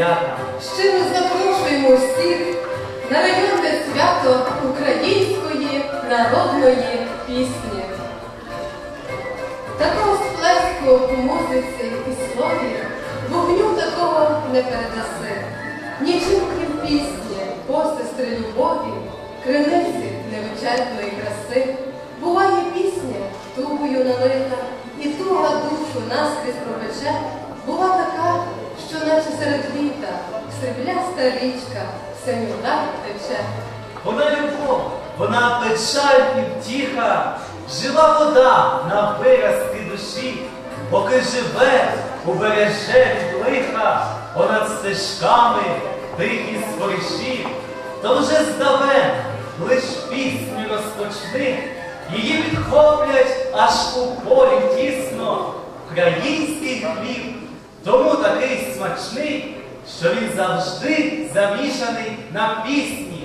свята. Щиро запрошуємо всіх на районне свято української народної пісні. Такого сплеску у музиці і слові вогню такого не передаси. Нічим крім пісні, посестри любові, криниці невичерпної краси. Буває пісня тугою налита, і туга душу наскрізь пробече. Була така, що наче серед літа срібляста річка синюда тече. Вона любов, вона печаль і втіха, жива вода на виразки душі, поки живе, убереже лиха, понад стежками тихі спориші, то вже здавен, лиш пісню розпочни, її підхоплять аж у полі тісно, український хліб, тому такий смачний, що він завжди замішаний на пісні.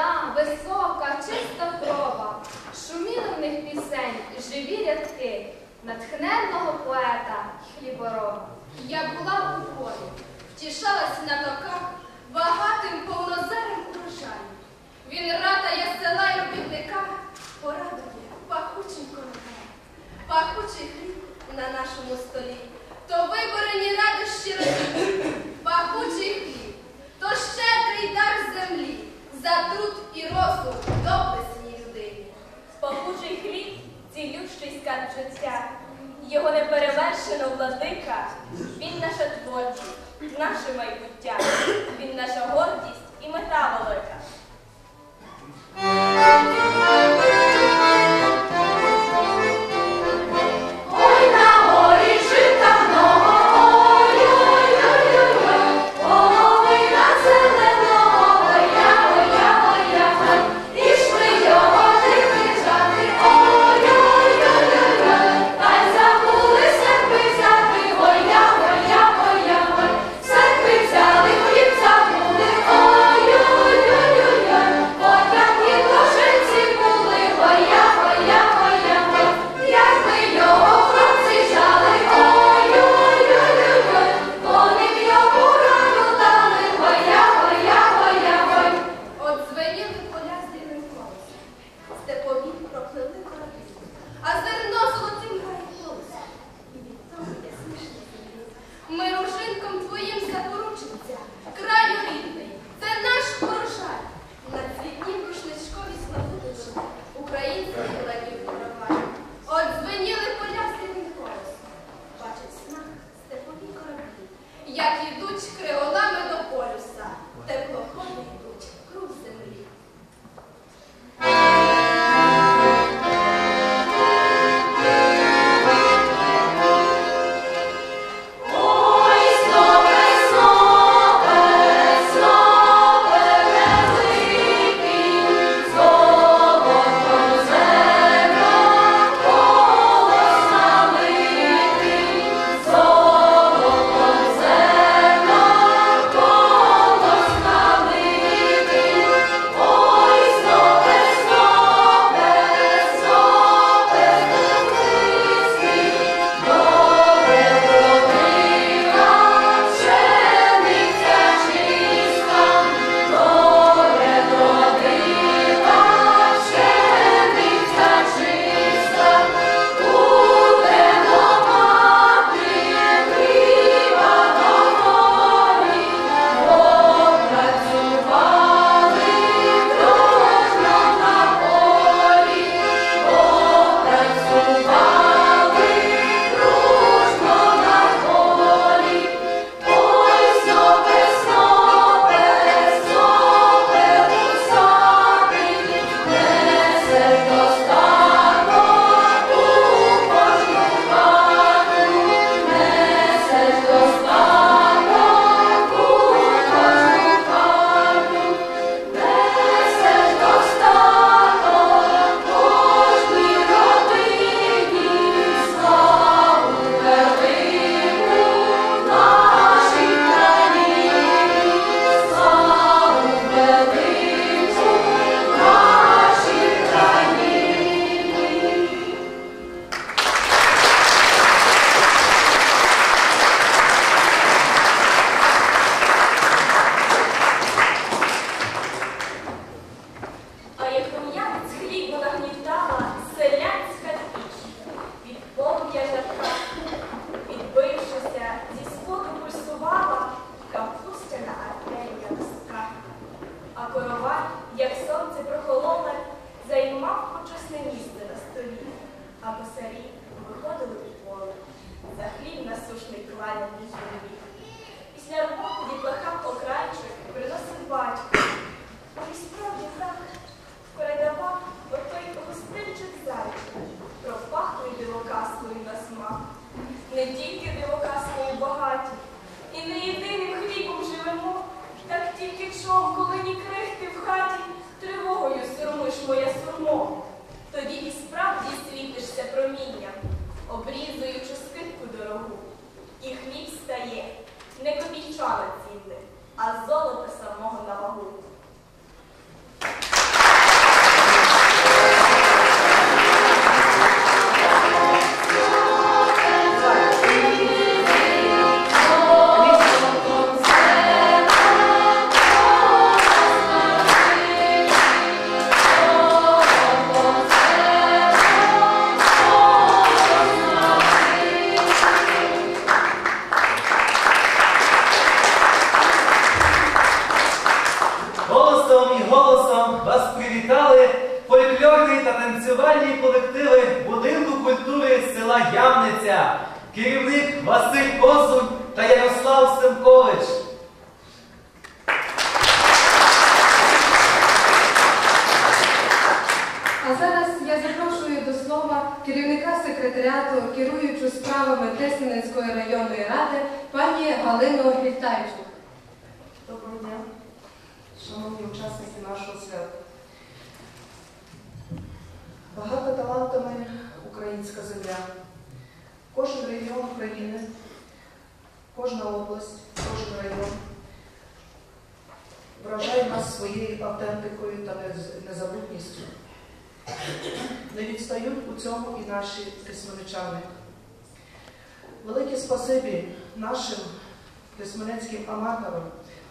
Золота, висока, чиста крова, шуміли в них пісень, живі рядки, натхненного поета й хлібороба. Я була у полі, втішалась на токах багатим повнозерим урожаєм. Він ратає села й робітника, порадує пахучим коробем. Пахучий хліб на нашому столі, то виборені радощі родини. Пахучий хліб, то щедрий дар землі, за труд і розум доблесній людині. Пахучий хліб, цілющий скарб життя, його неперевершено владика, він наша творчість, наше майбуття, він наша гордість і мета велика. Зайнятий чоловік. Після роботи дітлахам окрайчик приносив батько. І справді так передавав отой гостинчик зайчик, пропахлий дивоказкою на смак. Не тільки дивоказкою багаті, і не єдиним хлібом живемо, так тільки чом, коли ні крихти в хаті, тривогою сурмиш моя сурмо. Тоді і справді світишся промінням, обрізуючи хліб є, не копійчана цінне, а золота самого на вагу. Секретаріату, керуючу справами Тесненської районної ради, пані Галину Гільтайчук. Доброго дня, шановні учасники нашого свята. Багата талантами українська земля. Кожен регіон України, кожна область, кожен район вражає нас своєю автентикою та незабутністю. Не відстають у цьому і наші тисменичани. Велике спасибі нашим тисменецьким аматорам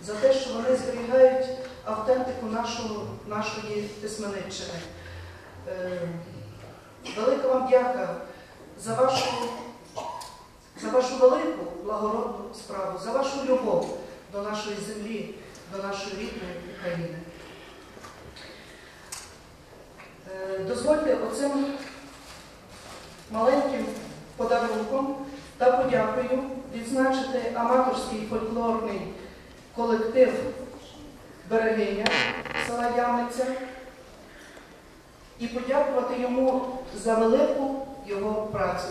за те, що вони зберігають автентику нашого, нашої Тисмениччини. Е, велика вам дяка за вашу, за вашу велику благородну справу, за вашу любов до нашої землі, до нашої рідної України. Дозвольте оцим маленьким подарунком та подякою відзначити аматорський фольклорний колектив Берегиня села Ямниця і подякувати йому за велику його працю.